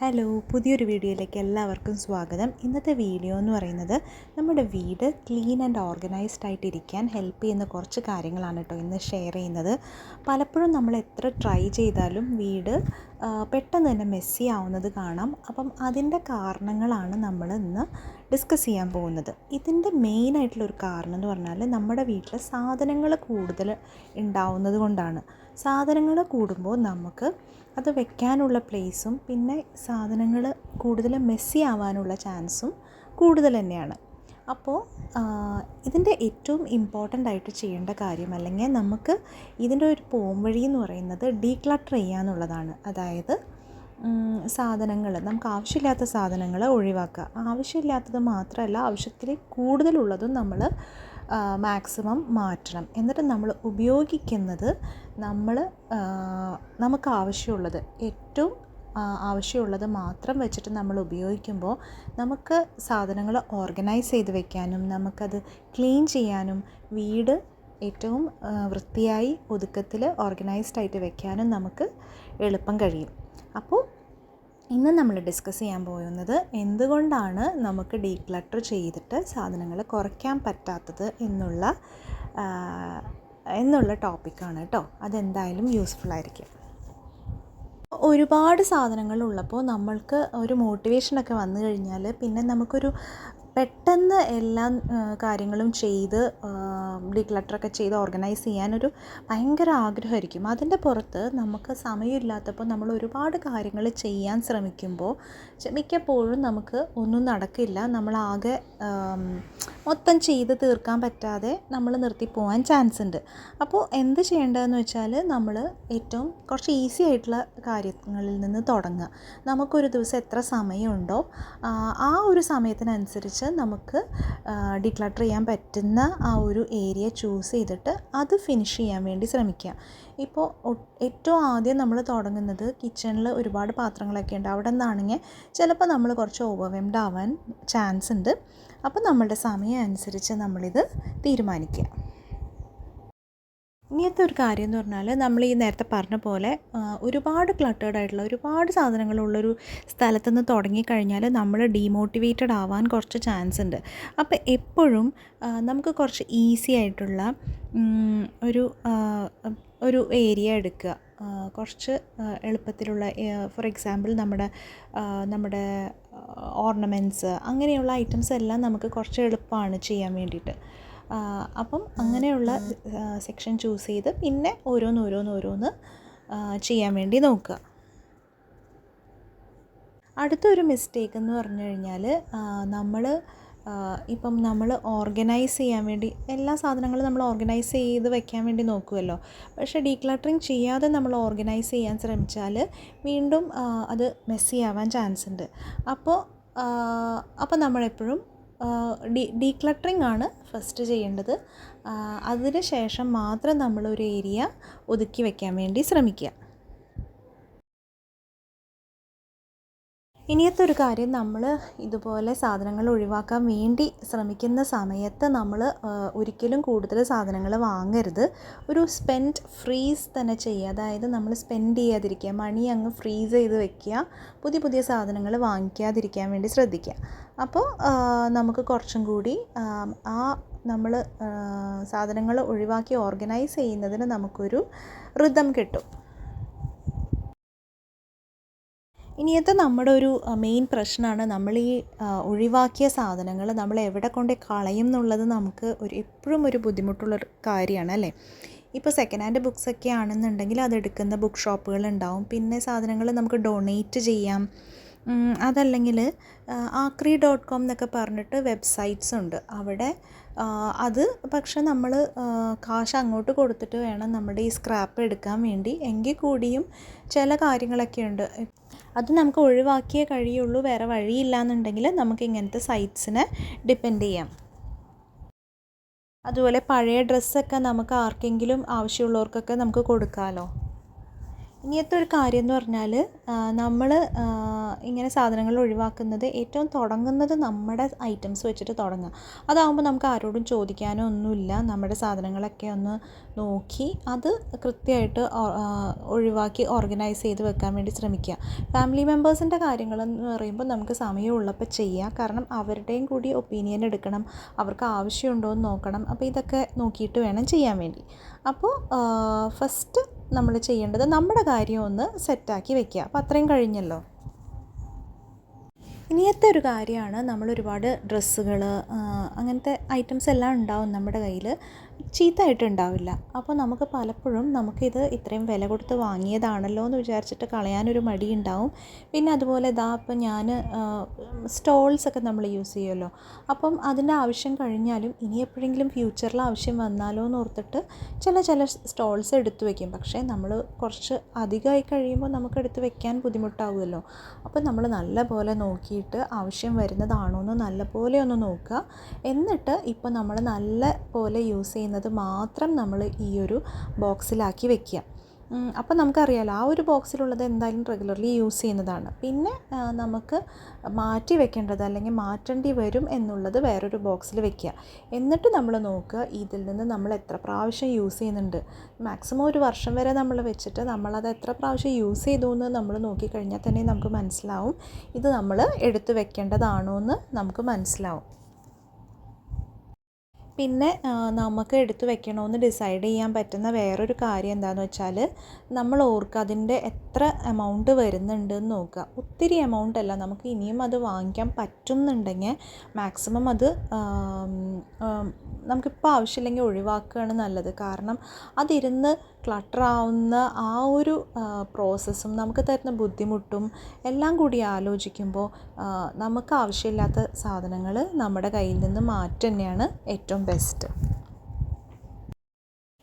Hello പുതിയൊരു വീഡിയോയിലേക്ക് എല്ലാവർക്കും സ്വാഗതം. ഇന്നത്തെ വീഡിയോ എന്ന് പറയുന്നത് നമ്മുടെ വീട് ക്ലീൻ ആൻഡ് ഓർഗനൈസ്ഡ് ആയിട്ട് ഇരിക്കാൻ ഹെൽപ്പ് ചെയ്യുന്ന കുറച്ച് കാര്യങ്ങളാണ് കേട്ടോ ഇന്ന് ഷെയർ ചെയ്യുന്നത്. പലപ്പോഴും നമ്മൾ എത്ര ട്രൈ ചെയ്താലും വീട് പെട്ടെന്ന് തന്നെ മെസ്സി ആവുന്നത് കാണാം. അപ്പം അതിന്റെ കാരണങ്ങളാണ് നമ്മൾ ഇന്ന് ഡിസ്കസ് ചെയ്യാൻ പോകുന്നത്. ഇതിന്റെ ഒരു കാരണം എന്ന് പറഞ്ഞാൽ നമ്മുടെ വീട്ടിൽ സാധനങ്ങൾ കൂടുതൽ ഉണ്ടാവുന്നത് കൊണ്ടാണ്. സാധനങ്ങൾ കൂടുമ്പോൾ നമുക്ക് അത് വെക്കാനുള്ള പ്ലേസും പിന്നെ സാധനങ്ങൾ കൂടുതൽ മെസ്സി ആവാനുള്ള ചാൻസും കൂടുതൽ തന്നെയാണ്. അപ്പോൾ ഇതിന്റെ ഏറ്റവും ഇമ്പോർട്ടന്റ് ആയിട്ട് ചെയ്യേണ്ട കാര്യം അല്ലെങ്കിൽ നമുക്ക് ഇതിന്റെ ഒരു പോംവഴി എന്ന് പറയുന്നത് ഡീക്ലട്ടർ ചെയ്യുക എന്നുള്ളതാണ് അതായത് സാധനങ്ങൾ നമുക്ക് ആവശ്യമില്ലാത്ത സാധനങ്ങൾ ഒഴിവാക്കുക. ആവശ്യമില്ലാത്തത് മാത്രമല്ല ആവശ്യത്തിൽ കൂടുതലുള്ളതും നമ്മൾ മാക്സിമം മാറ്റണം. എന്നിട്ട് നമ്മൾ ഉപയോഗിക്കുന്നത് നമ്മൾ നമുക്ക് ആവശ്യമുള്ളത് ഏറ്റവും ആവശ്യമുള്ളത് മാത്രം വെച്ചിട്ട് നമ്മൾ ഉപയോഗിക്കുമ്പോൾ നമുക്ക് സാധനങ്ങൾ ഓർഗനൈസ് ചെയ്ത് വെക്കാനും നമുക്കത് ക്ലീൻ ചെയ്യാനും വീട് ഏറ്റവും വൃത്തിയായി ഒതുക്കത്തിൽ ഓർഗനൈസ്ഡ് ആയിട്ട് വെക്കാനും നമുക്ക് എളുപ്പം കഴിയും. അപ്പോൾ ഇന്ന് നമ്മൾ ഡിസ്കസ് ചെയ്യാൻ പോകുന്നത് എന്തുകൊണ്ടാണ് നമുക്ക് ഡീക്ലട്ടർ ചെയ്തിട്ട് സാധനങ്ങൾ കുറയ്ക്കാൻ പറ്റാത്തത് എന്നുള്ള എന്നുള്ള ടോപ്പിക്കാണ് കേട്ടോ അതെന്തായാലും യൂസ്ഫുൾ ആയിരിക്കും. ഒരുപാട് സാധനങ്ങൾ ഉള്ളപ്പോൾ നമ്മൾക്ക് ഒരു മോട്ടിവേഷനൊക്കെ വന്നു കഴിഞ്ഞാൽ പിന്നെ നമുക്കൊരു പെട്ടെന്ന് എല്ലാ കാര്യങ്ങളും ചെയ്ത് ഡിക്ലറ്ററൊക്കെ ചെയ്ത് ഓർഗനൈസ് ചെയ്യാനൊരു ഭയങ്കര ആഗ്രഹമായിരിക്കും. അതിന്റെ പുറത്ത് നമുക്ക് സമയമില്ലാത്തപ്പോൾ നമ്മൾ ഒരുപാട് കാര്യങ്ങൾ ചെയ്യാൻ ശ്രമിക്കുമ്പോൾ മിക്കപ്പോഴും നമുക്ക് ഒന്നും നടക്കില്ല. നമ്മളാകെ മൊത്തം ചെയ്ത് തീർക്കാൻ പറ്റാതെ നമ്മൾ നിർത്തി പോകാൻ ചാൻസ് ഉണ്ട്. അപ്പോൾ എന്ത് ചെയ്യേണ്ടതെന്ന് വെച്ചാൽ നമ്മൾ ഏറ്റവും കുറച്ച് ഈസി ആയിട്ടുള്ള കാര്യങ്ങളിൽ നിന്ന് തുടങ്ങുക. നമുക്കൊരു ദിവസം എത്ര സമയമുണ്ടോ ആ ഒരു സമയത്തിനനുസരിച്ച് നമുക്ക് ഡിക്ലട്ടർ ചെയ്യാൻ പറ്റുന്ന ആ ഒരു ഏരിയ ചൂസ് ചെയ്തിട്ട് അത് ഫിനിഷ് ചെയ്യാൻ വേണ്ടി ശ്രമിക്കുക. ഇപ്പോൾ ഏറ്റവും ആദ്യം നമ്മൾ തുടങ്ങുന്നത് കിച്ചണിൽ ഒരുപാട് പാത്രങ്ങളൊക്കെ ഉണ്ട്. അവിടെ നിന്നാണെങ്കിൽ ചിലപ്പോൾ നമ്മൾ കുറച്ച് ഓവർവെംഡ് ആവാൻ ചാൻസ് ഉണ്ട്. അപ്പോൾ നമ്മളുടെ സമയം അനുസരിച്ച് നമ്മളിത് തീരുമാനിക്കുക. ഇനിയത്തെ ഒരു കാര്യം എന്ന് പറഞ്ഞാൽ നമ്മൾ ഈ നേരത്തെ പറഞ്ഞ പോലെ ഒരുപാട് ക്ലട്ടേഡ് ആയിട്ടുള്ള ഒരുപാട് സാധനങ്ങളുള്ളൊരു സ്ഥലത്ത് നിന്ന് തുടങ്ങിക്കഴിഞ്ഞാൽ നമ്മൾ ഡീമോട്ടിവേറ്റഡ് ആവാൻ കുറച്ച് ചാൻസ് ഉണ്ട് അപ്പോൾ എപ്പോഴും നമുക്ക് കുറച്ച് ഈസി ആയിട്ടുള്ള ഒരു ഒരു ഏരിയ എടുക്കുക. കുറച്ച് എളുപ്പത്തിലുള്ള ഫോർ എക്സാമ്പിൾ നമ്മുടെ നമ്മുടെ ഓർണമെന്റ്സ് അങ്ങനെയുള്ള ഐറ്റംസ് എല്ലാം നമുക്ക് കുറച്ച് എളുപ്പമാണ് ചെയ്യാൻ വേണ്ടിയിട്ട്. അപ്പം അങ്ങനെയുള്ള സെക്ഷൻ ചൂസ് ചെയ്ത് പിന്നെ ഓരോന്ന് ഓരോന്ന് ഓരോന്ന് ചെയ്യാൻ വേണ്ടി നോക്കുക. അടുത്തൊരു മിസ്റ്റേക്ക് എന്ന് പറഞ്ഞു കഴിഞ്ഞാൽ നമ്മൾ ഇപ്പം നമ്മൾ ഓർഗനൈസ് ചെയ്യാൻ വേണ്ടി എല്ലാ സാധനങ്ങളും നമ്മൾ ഓർഗനൈസ് ചെയ്ത് വെക്കാൻ വേണ്ടി നോക്കുമല്ലോ പക്ഷേ ഡീക്ലട്ടറിങ് ചെയ്യാതെ നമ്മൾ ഓർഗനൈസ് ചെയ്യാൻ ശ്രമിച്ചാൽ വീണ്ടും അത് മെസ്സി ആവാൻ ചാൻസ് ഉണ്ട്. അപ്പോൾ അപ്പോൾ നമ്മളെപ്പോഴും ഡീ ഡീക്ലട്ടറിങ് ആണ് ഫസ്റ്റ് ചെയ്യേണ്ടത്. അതിന് ശേഷം മാത്രം നമ്മളൊരു ഏരിയ ഒതുക്കി വയ്ക്കാൻ വേണ്ടി ശ്രമിക്കുക. ഇനിയത്തെ ഒരു കാര്യം നമ്മൾ ഇതുപോലെ സാധനങ്ങൾ ഒഴിവാക്കാൻ വേണ്ടി ശ്രമിക്കുന്ന സമയത്ത് നമ്മൾ ഒരിക്കലും കൂടുതൽ സാധനങ്ങൾ വാങ്ങരുത്. ഒരു സ്പെൻഡ് ഫ്രീസ് തന്നെ ചെയ്യുക. അതായത് നമ്മൾ സ്പെൻഡ് ചെയ്യാതിരിക്കുക മണി അങ്ങ് ഫ്രീസ് ചെയ്ത് വെക്കുക പുതിയ പുതിയ സാധനങ്ങൾ വാങ്ങിക്കാതിരിക്കാൻ വേണ്ടി ശ്രദ്ധിക്കുക. അപ്പോൾ നമുക്ക് കുറച്ചും കൂടി ആ, നമ്മൾ സാധനങ്ങൾ ഒഴിവാക്കി ഓർഗനൈസ് ചെയ്യുന്നതിന് നമുക്കൊരു ഋതം കിട്ടും. ഇനിയത്തെ നമ്മുടെ ഒരു മെയിൻ പ്രശ്നമാണ് നമ്മൾ ഈ ഒഴിവാക്കിയ സാധനങ്ങൾ നമ്മൾ എവിടെ കൊണ്ട് കളയും എന്നുള്ളത് നമുക്ക് ഒരു എപ്പോഴും ഒരു ബുദ്ധിമുട്ടുള്ളൊരു കാര്യമാണ് അല്ലേ? ഇപ്പോൾ സെക്കൻഡ് ഹാൻഡ് ബുക്സ് ഒക്കെ ആണെന്നുണ്ടെങ്കിൽ അത് എടുക്കുന്ന ബുക്ക് ഷോപ്പുകൾ ഉണ്ടാവും. പിന്നെ സാധനങ്ങൾ നമുക്ക് ഡൊണേറ്റ് ചെയ്യാം. അതല്ലെങ്കിൽ ആക്രി ഡോട്ട് കോം എന്നൊക്കെ പറഞ്ഞിട്ട് വെബ്സൈറ്റ്സ് ഉണ്ട്. അവിടെ അത് പക്ഷെ നമ്മൾ കാശ് അങ്ങോട്ട് കൊടുത്തിട്ട് വേണം നമ്മുടെ ഈ സ്ക്രാപ്പ് എടുക്കാൻ വേണ്ടി. എങ്കിൽ കൂടിയും ചില കാര്യങ്ങളൊക്കെ ഉണ്ട്. അത് നമുക്ക് ഒഴിവാക്കിയേ കഴിയുള്ളൂ. വേറെ വഴിയില്ല എന്നുണ്ടെങ്കിൽ നമുക്ക് ഇങ്ങനത്തെ സൈറ്റ്സിനെ ഡിപ്പെൻഡ് ചെയ്യാം. അതുപോലെ പഴയ ഡ്രസ്സൊക്കെ നമുക്ക് ആർക്കെങ്കിലും ആവശ്യമുള്ളവർക്കൊക്കെ നമുക്ക് കൊടുക്കാമല്ലോ ഇനിയത്തെ ഒരു കാര്യം എന്ന് പറഞ്ഞാൽ നമ്മൾ ഇങ്ങനെ സാധനങ്ങൾ ഒഴിവാക്കുന്നത് ഏറ്റവും തുടങ്ങുന്നത് നമ്മുടെ ഐറ്റംസ് വെച്ചിട്ട് തുടങ്ങുക അതാവുമ്പോൾ നമുക്ക് ആരോടും ചോദിക്കാനോ ഒന്നുമില്ല. നമ്മുടെ സാധനങ്ങളൊക്കെ ഒന്ന് നോക്കി അത് കൃത്യമായിട്ട് ഒഴിവാക്കി ഓർഗനൈസ് ചെയ്ത് വെക്കാൻ വേണ്ടി ശ്രമിക്കുക ഫാമിലി മെമ്പേഴ്സിന്റെ കാര്യങ്ങളെന്ന് പറയുമ്പോൾ നമുക്ക് സമയമുള്ളപ്പോൾ ചെയ്യുക കാരണം അവരുടെയും കൂടി ഒപ്പീനിയൻ എടുക്കണം. അവർക്ക് ആവശ്യമുണ്ടോ എന്ന് നോക്കണം. അപ്പോൾ ഇതൊക്കെ നോക്കിയിട്ട് വേണം ചെയ്യാൻ വേണ്ടി. അപ്പോൾ ഫസ്റ്റ് നമ്മൾ ചെയ്യേണ്ടത് നമ്മുടെ കാര്യം ഒന്ന് സെറ്റാക്കി വെക്കുക. അപ്പോൾ അത്രയും കഴിഞ്ഞല്ലോ. ഇനിയത്തെ ഒരു കാര്യമാണ് നമ്മൾ ഒരുപാട് ഡ്രസ്സുകൾ അങ്ങനത്തെ ഐറ്റംസ് എല്ലാം ഉണ്ടാവും നമ്മുടെ കയ്യിൽ ചീത്തയായിട്ട് ഉണ്ടാവില്ല അപ്പോൾ നമുക്ക് പലപ്പോഴും നമുക്കിത് ഇത്രയും വില കൊടുത്ത് വാങ്ങിയതാണല്ലോ എന്ന് വിചാരിച്ചിട്ട് കളയാനൊരു മടി ഉണ്ടാവും പിന്നെ അതുപോലെ ഇതാ ഇപ്പം ഞാൻ സ്റ്റോൾസൊക്കെ നമ്മൾ യൂസ് ചെയ്യുമല്ലോ. അപ്പം അതിന്റെ ആവശ്യം കഴിഞ്ഞാലും ഇനി എപ്പോഴെങ്കിലും ഫ്യൂച്ചറിൽ ആവശ്യം വന്നാലോ എന്ന് ഓർത്തിട്ട് ചില ചില സ്റ്റോൾസ് എടുത്തു വയ്ക്കും പക്ഷേ നമ്മൾ കുറച്ച് അധികമായി കഴിയുമ്പോൾ നമുക്ക് എടുത്ത് വെക്കാൻ ബുദ്ധിമുട്ടാവുമല്ലോ. അപ്പോൾ നമ്മൾ നല്ല പോലെ നോക്കിയിട്ട് ആവശ്യം വരുന്നതാണോ എന്ന് നല്ല പോലെ ഒന്ന് നോക്കുക. എന്നിട്ട് ഇപ്പോൾ നമ്മൾ നല്ല പോലെ യൂസ് ചെയ്യുന്നത് മാത്രം നമ്മൾ ഈ ഒരു ബോക്സിലാക്കി വെക്കുക. അപ്പം നമുക്കറിയാലോ ആ ഒരു ബോക്സിലുള്ളത് എന്തായാലും റെഗുലർലി യൂസ് ചെയ്യുന്നതാണ്. പിന്നെ നമുക്ക് മാറ്റി വെക്കേണ്ടത് അല്ലെങ്കിൽ മാറ്റേണ്ടി വരും എന്നുള്ളത് വേറൊരു ബോക്സിൽ വെക്കുക. എന്നിട്ട് നമ്മൾ നോക്കുക ഇതിൽ നിന്ന് നമ്മൾ എത്ര പ്രാവശ്യം യൂസ് ചെയ്യുന്നുണ്ട്. മാക്സിമം ഒരു വർഷം വരെ നമ്മൾ വെച്ചിട്ട് നമ്മളത് എത്ര പ്രാവശ്യം യൂസ് ചെയ്തു എന്ന് നമ്മൾ നോക്കിക്കഴിഞ്ഞാൽ തന്നെ നമുക്ക് മനസ്സിലാവും. ഇത് നമ്മൾ എടുത്തു വെക്കേണ്ടതാണോ എന്ന് നമുക്ക് മനസ്സിലാവും. പിന്നെ നമുക്ക് എടുത്ത് വെക്കണമെന്ന് ഡിസൈഡ് ചെയ്യാൻ പറ്റുന്ന വേറൊരു കാര്യം എന്താണെന്ന് വെച്ചാൽ നമ്മൾ ഓർക്കുക അതിന്റെ എത്ര എമൗണ്ട് വരുന്നുണ്ട് എന്ന് നോക്കുക. ഒത്തിരി എമൗണ്ട് അല്ല നമുക്ക് ഇനിയും അത് വാങ്ങിക്കാൻ പറ്റുന്നുണ്ടെങ്കിൽ മാക്സിമം അത് നമുക്കിപ്പോൾ ആവശ്യമില്ലെങ്കിൽ ഒഴിവാക്കുകയാണ് നല്ലത്. കാരണം അതിരുന്ന് ക്ലട്ടറാവുന്ന ആ ഒരു പ്രോസസ്സും നമുക്ക് തരുന്ന ബുദ്ധിമുട്ടും എല്ലാം കൂടി ആലോചിക്കുമ്പോൾ നമുക്ക് ആവശ്യമില്ലാത്ത സാധനങ്ങൾ നമ്മുടെ കയ്യിൽ നിന്ന് മാറ്റുക തന്നെയാണ് ഏറ്റവും ബെസ്റ്റ്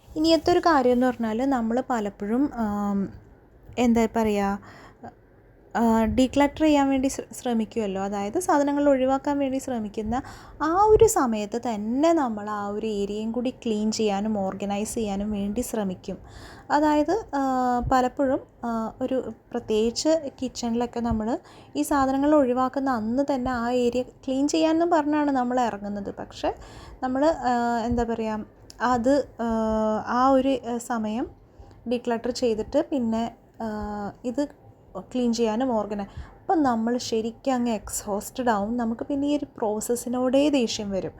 ഇനിയത്തെ ഒരു കാര്യം എന്ന് പറഞ്ഞാൽ നമ്മൾ പലപ്പോഴും എന്താ പറയുക ഡീക്ലട്ടർ ചെയ്യാൻ വേണ്ടി ശ്രമിക്കുമല്ലോ അതായത് സാധനങ്ങൾ ഒഴിവാക്കാൻ വേണ്ടി ശ്രമിക്കുന്ന ആ ഒരു സമയത്ത് തന്നെ നമ്മൾ ആ ഒരു ഏരിയയും കൂടി ക്ലീൻ ചെയ്യാനും ഓർഗനൈസ് ചെയ്യാനും വേണ്ടി ശ്രമിക്കും. അതായത് പലപ്പോഴും ഒരു പ്രത്യേകിച്ച് കിച്ചണിലൊക്കെ നമ്മൾ ഈ സാധനങ്ങൾ ഒഴിവാക്കുന്ന അന്ന് തന്നെ ആ ഏരിയ ക്ലീൻ ചെയ്യാമെന്ന് പറഞ്ഞാണ് നമ്മൾ ഇറങ്ങുന്നത്. പക്ഷേ നമ്മൾ എന്താ പറയുക അത് ആ ഒരു സമയം ഡിക്ലട്ടർ ചെയ്തിട്ട് പിന്നെ ഇത് ക്ലീൻ ചെയ്യാനും ഓർഗന അപ്പം നമ്മൾ ശരിക്കും അങ്ങ് എക്സോസ്റ്റഡ് ആവും. നമുക്ക് പിന്നെ ഈ ഒരു പ്രോസസ്സിനോടേ ദേഷ്യം വരും.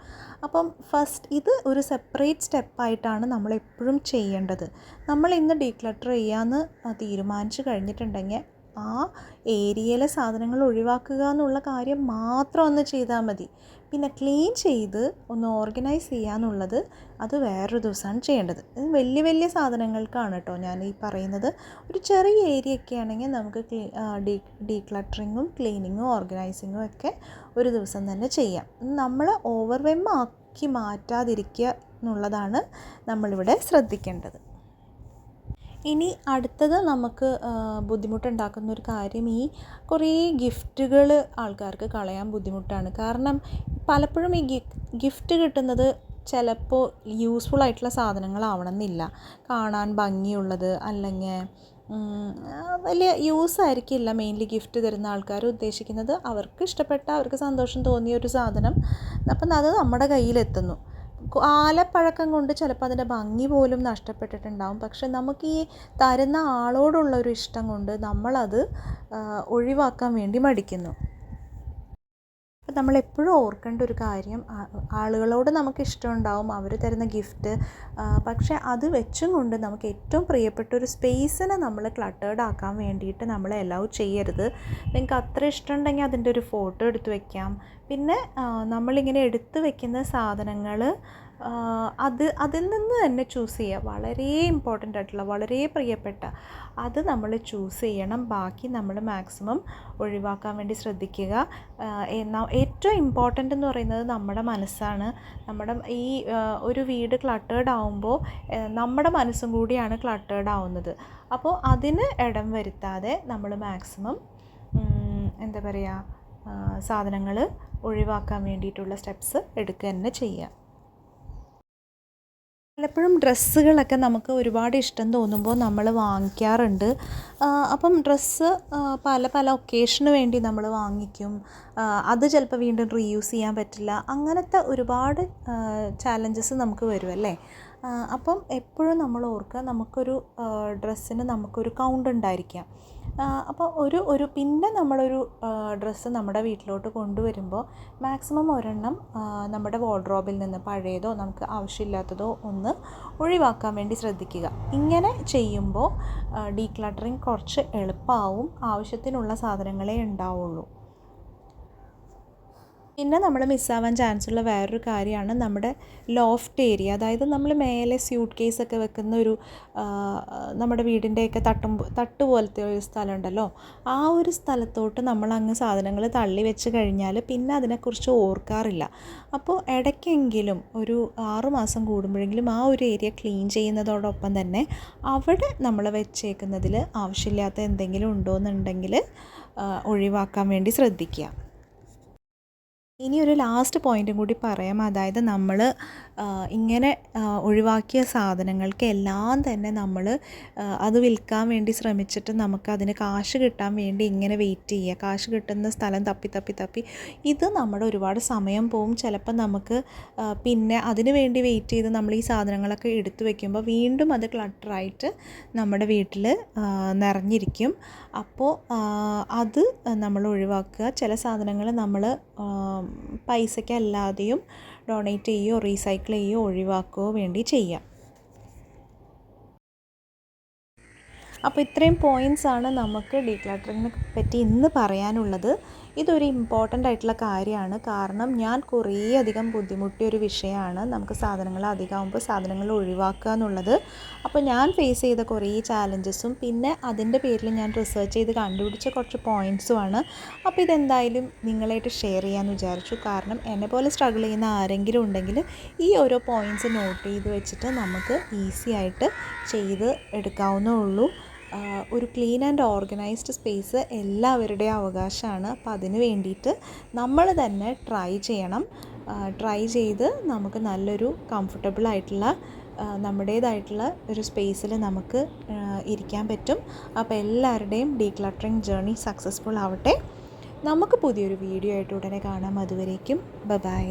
അപ്പം ഫസ്റ്റ് ഇത് ഒരു സെപ്പറേറ്റ് സ്റ്റെപ്പായിട്ടാണ് നമ്മൾ എപ്പോഴും ചെയ്യേണ്ടത്. നമ്മൾ ഇന്ന് ഡീക്ലട്ടർ ചെയ്യാമെന്ന് തീരുമാനിച്ചു കഴിഞ്ഞിട്ടുണ്ടെങ്കിൽ ആ ഏരിയയിലെ സാധനങ്ങൾ ഒഴിവാക്കുക എന്നുള്ള കാര്യം മാത്രം ഒന്ന് ചെയ്താൽ മതി. പിന്നെ ക്ലീൻ ചെയ്ത് ഒന്ന് ഓർഗനൈസ് ചെയ്യാന്നുള്ളത് അത് വേറൊരു ദിവസമാണ് ചെയ്യേണ്ടത്. ഇത് വലിയ വലിയ സാധനങ്ങൾക്കാണ് കേട്ടോ ഞാൻ ഈ പറയുന്നത്. ഒരു ചെറിയ ഏരിയ ഒക്കെ ആണെങ്കിൽ നമുക്ക് ഡീ ഡീക്ലട്ടറിങ്ങും ക്ലീനിങ്ങും ഓർഗനൈസിങ്ങും ഒക്കെ ഒരു ദിവസം തന്നെ ചെയ്യാം. നമ്മൾ ഓവർവെം ആക്കി മാറ്റാതിരിക്കുക എന്നുള്ളതാണ് നമ്മളിവിടെ ശ്രദ്ധിക്കേണ്ടത്. ഇനി അടുത്തത് നമുക്ക് ബുദ്ധിമുട്ടുണ്ടാക്കുന്ന ഒരു കാര്യം ഈ കുറേ ഗിഫ്റ്റുകൾ ആൾക്കാർക്ക് കളയാൻ ബുദ്ധിമുട്ടാണ്. കാരണം പലപ്പോഴും ഈ ഗിഫ്റ്റ് കിട്ടുന്നത് ചിലപ്പോൾ യൂസ്ഫുൾ ആയിട്ടുള്ള സാധനങ്ങളാവണമെന്നില്ല. കാണാൻ ഭംഗിയുള്ളത് അല്ലെങ്കിൽ വലിയ യൂസ് ആയിരിക്കില്ല മെയിൻലി ഗിഫ്റ്റ് തരുന്ന ആൾക്കാർ ഉദ്ദേശിക്കുന്നത്. അവർക്ക് ഇഷ്ടപ്പെട്ട അവർക്ക് സന്തോഷം തോന്നിയ ഒരു സാധനം. അപ്പം അത് നമ്മുടെ കയ്യിലെത്തുന്നു. കാലപ്പഴക്കം കൊണ്ട് ചിലപ്പോൾ അതിന്റെ ഭംഗി പോലും നഷ്ടപ്പെട്ടിട്ടുണ്ടാവും. പക്ഷെ നമുക്ക് ഈ തരുന്ന ആളോടുള്ള ഒരു ഇഷ്ടം കൊണ്ട് നമ്മളത് ഒഴിവാക്കാൻ വേണ്ടി മടിക്കുന്നു. അപ്പം നമ്മളെപ്പോഴും ഓർക്കേണ്ട ഒരു കാര്യം ആളുകളോട് നമുക്ക് ഇഷ്ടമുണ്ടാവും അവർ തരുന്ന ഗിഫ്റ്റ്. പക്ഷേ അത് വെച്ചും കൊണ്ട് നമുക്ക് ഏറ്റവും പ്രിയപ്പെട്ട ഒരു സ്പേസിനെ നമ്മൾ ക്ലട്ടേർഡ് ആക്കാൻ വേണ്ടിയിട്ട് നമ്മൾ അലൗ ചെയ്യരുത്. നിങ്ങൾക്ക് അത്ര ഇഷ്ടമുണ്ടെങ്കിൽ അതിന്റെ ഒരു ഫോട്ടോ എടുത്ത് വയ്ക്കാം പിന്നെ നമ്മളിങ്ങനെ എടുത്ത് വയ്ക്കുന്ന സാധനങ്ങൾ അത് അതിൽ നിന്ന് തന്നെ ചൂസ് ചെയ്യുക. വളരെ ഇമ്പോർട്ടന്റ് ആയിട്ടുള്ള വളരെ പ്രിയപ്പെട്ട. അത് നമ്മൾ ചൂസ് ചെയ്യണം. ബാക്കി നമ്മൾ മാക്സിമം ഒഴിവാക്കാൻ വേണ്ടി ശ്രദ്ധിക്കുക. ഏറ്റവും ഇമ്പോർട്ടന്റ് എന്ന് പറയുന്നത് നമ്മുടെ മനസ്സാണ്. നമ്മുടെ ഈ ഒരു വീട് ക്ലട്ടേഡ് ആവുമ്പോൾ നമ്മുടെ മനസ്സും കൂടിയാണ് ക്ലട്ടേഡ് ആവുന്നത്. അപ്പോൾ അതിന് ഇടം വരുത്താതെ നമ്മൾ മാക്സിമം എന്താ പറയുക സാധനങ്ങൾ ഒഴിവാക്കാൻ വേണ്ടിയിട്ടുള്ള സ്റ്റെപ്സ് എടുക്കുക തന്നെ ചെയ്യുക. പലപ്പോഴും ഡ്രസ്സുകളൊക്കെ നമുക്ക് ഒരുപാട് ഇഷ്ടം തോന്നുമ്പോൾ നമ്മൾ വാങ്ങിക്കാറുണ്ട്. അപ്പം ഡ്രസ്സ് പല പല ഒക്കേഷന് വേണ്ടി നമ്മൾ വാങ്ങിക്കും. അത് ചിലപ്പോൾ വീണ്ടും റീയൂസ് ചെയ്യാൻ പറ്റില്ല. അങ്ങനത്തെ ഒരുപാട് ചാലഞ്ചസ് നമുക്ക് വരുമല്ലേ? അപ്പം എപ്പോഴും നമ്മൾ ഓർക്കുക നമുക്കൊരു ഡ്രസ്സിന് നമുക്കൊരു കൗണ്ട് ഉണ്ടായിരിക്കാം. അപ്പോൾ ഒരു ഒരു പിന്നെ നമ്മളൊരു ഡ്രസ്സ് നമ്മുടെ വീട്ടിലോട്ട് കൊണ്ടുവരുമ്പോൾ മാക്സിമം ഒരെണ്ണം നമ്മുടെ വാർഡ്രോബിൽ നിന്ന് പഴയതോ നമുക്ക് ആവശ്യമില്ലാത്തതോ ഒന്ന് ഒഴിവാക്കാൻ വേണ്ടി ശ്രദ്ധിക്കുക. ഇങ്ങനെ ചെയ്യുമ്പോൾ ഡീക്ലട്ടറിങ് കുറച്ച് എളുപ്പമാവും ആവശ്യത്തിനുള്ള സാധനങ്ങളേ ഉണ്ടാവുള്ളൂ. പിന്നെ നമ്മൾ മിസ്സാവാൻ ചാൻസ് ഉള്ള വേറൊരു കാര്യമാണ് നമ്മുടെ ലോഫ്റ്റ് ഏരിയ. അതായത് നമ്മൾ മേലെ സ്യൂട്ട് കേസൊക്കെ വെക്കുന്ന ഒരു നമ്മുടെ വീടിന്റെയൊക്കെ തട്ടും തട്ട് പോലത്തെ ഒരു സ്ഥലം ഉണ്ടല്ലോ ആ ഒരു സ്ഥലത്തോട്ട് നമ്മൾ അങ്ങ് സാധനങ്ങൾ തള്ളി വെച്ച് കഴിഞ്ഞാൽ പിന്നെ അതിനെക്കുറിച്ച് ഓർക്കാറില്ല. അപ്പോൾ ഇടയ്ക്കെങ്കിലും ഒരു ആറുമാസം കൂടുമ്പോഴെങ്കിലും ആ ഒരു ഏരിയ ക്ലീൻ ചെയ്യുന്നതോടൊപ്പം തന്നെ അവിടെ നമ്മൾ വെച്ചേക്കുന്നതിൽ ആവശ്യമില്ലാത്ത എന്തെങ്കിലും ഉണ്ടോ എന്നുണ്ടെങ്കിൽ ഒഴിവാക്കാൻ വേണ്ടി ശ്രദ്ധിക്കുക. ഇനി ഒരു ലാസ്റ്റ് പോയിന്റും കൂടി പറയാം. അതായത് നമ്മൾ ഇങ്ങനെ ഒഴിവാക്കിയ സാധനങ്ങൾക്ക് എല്ലാം തന്നെ നമ്മൾ അത് വിൽക്കാൻ വേണ്ടി ശ്രമിച്ചിട്ട് നമുക്ക് നമുക്കതിന് കാശ് കിട്ടാൻ വേണ്ടി ഇങ്ങനെ വെയിറ്റ് ചെയ്യുക. കാശ് കിട്ടുന്ന സ്ഥലം തപ്പി തപ്പി തപ്പി. ഇത് നമ്മുടെ ഒരുപാട് സമയം പോവും. ചിലപ്പോൾ നമുക്ക് പിന്നെ അതിന് വേണ്ടി വെയിറ്റ് ചെയ്ത് നമ്മൾ ഈ സാധനങ്ങളൊക്കെ എടുത്തു വെക്കുമ്പോൾ വീണ്ടും അത് ക്ലട്ടറായിട്ട് നമ്മുടെ വീട്ടിൽ നിറഞ്ഞിരിക്കും. അപ്പോൾ അത് നമ്മൾ ഒഴിവാക്കുക. ചില സാധനങ്ങൾ നമ്മൾ പൈസയ്ക്കല്ലാതെയും ഡൊണേറ്റ് ചെയ്യുകയോ റീസൈക്കിൾ ചെയ്യുകയോ ഒഴിവാക്കുകയോ വേണ്ടി ചെയ്യാം. അപ്പോൾ ഇത്രയും പോയിൻസാണ് നമുക്ക് ഡീക്ലാറ്ററിങ്ങിനെ പറ്റി ഇന്ന് പറയാനുള്ളത്. ഇതൊരു ഇമ്പോർട്ടന്റ് ആയിട്ടുള്ള കാര്യമാണ്. കാരണം ഞാൻ കുറേ അധികം ബുദ്ധിമുട്ടിയ ഒരു വിഷയമാണ് നമുക്ക് സാധനങ്ങൾ അധികമാകുമ്പോൾ സാധനങ്ങൾ ഒഴിവാക്കുക എന്നുള്ളത്. അപ്പോൾ ഞാൻ ഫേസ് ചെയ്ത കുറേ ചാലഞ്ചസും പിന്നെ അതിന്റെ പേരിൽ ഞാൻ റിസർച്ച് ചെയ്ത് കണ്ടുപിടിച്ച കുറച്ച് പോയിന്റ്സുമാണ് അപ്പോൾ ഇതെന്തായാലും നിങ്ങളായിട്ട് ഷെയർ ചെയ്യാമെന്ന് വിചാരിച്ചു. കാരണം എന്നെ പോലെ സ്ട്രഗിൾ ചെയ്യുന്ന ആരെങ്കിലും ഉണ്ടെങ്കിൽ ഈ ഓരോ പോയിന്റ്സ് നോട്ട് ചെയ്ത് വെച്ചിട്ട് നമുക്ക് ഈസി ആയിട്ട് ചെയ്ത് എടുക്കാവുന്നേ ഉള്ളൂ. ഒരു ക്ലീൻ ആൻഡ് ഓർഗനൈസ്ഡ് സ്പേസ് എല്ലാവരുടെയും അവകാശമാണ്. അപ്പം അതിന് വേണ്ടിയിട്ട് നമ്മൾ തന്നെ ട്രൈ ചെയ്യണം. ട്രൈ ചെയ്ത് നമുക്ക് നല്ലൊരു കംഫർട്ടബിൾ ആയിട്ടുള്ള നമ്മുടേതായിട്ടുള്ള ഒരു സ്പേസിൽ നമുക്ക് ഇരിക്കാൻ പറ്റും. അപ്പോൾ എല്ലാവരുടെയും ഡീക്ലട്ടറിങ് ജേർണി സക്സസ്ഫുൾ ആവട്ടെ. നമുക്ക് പുതിയൊരു വീഡിയോ ആയിട്ട് ഉടനെ കാണാം. അതുവരേക്കും ബ ബൈ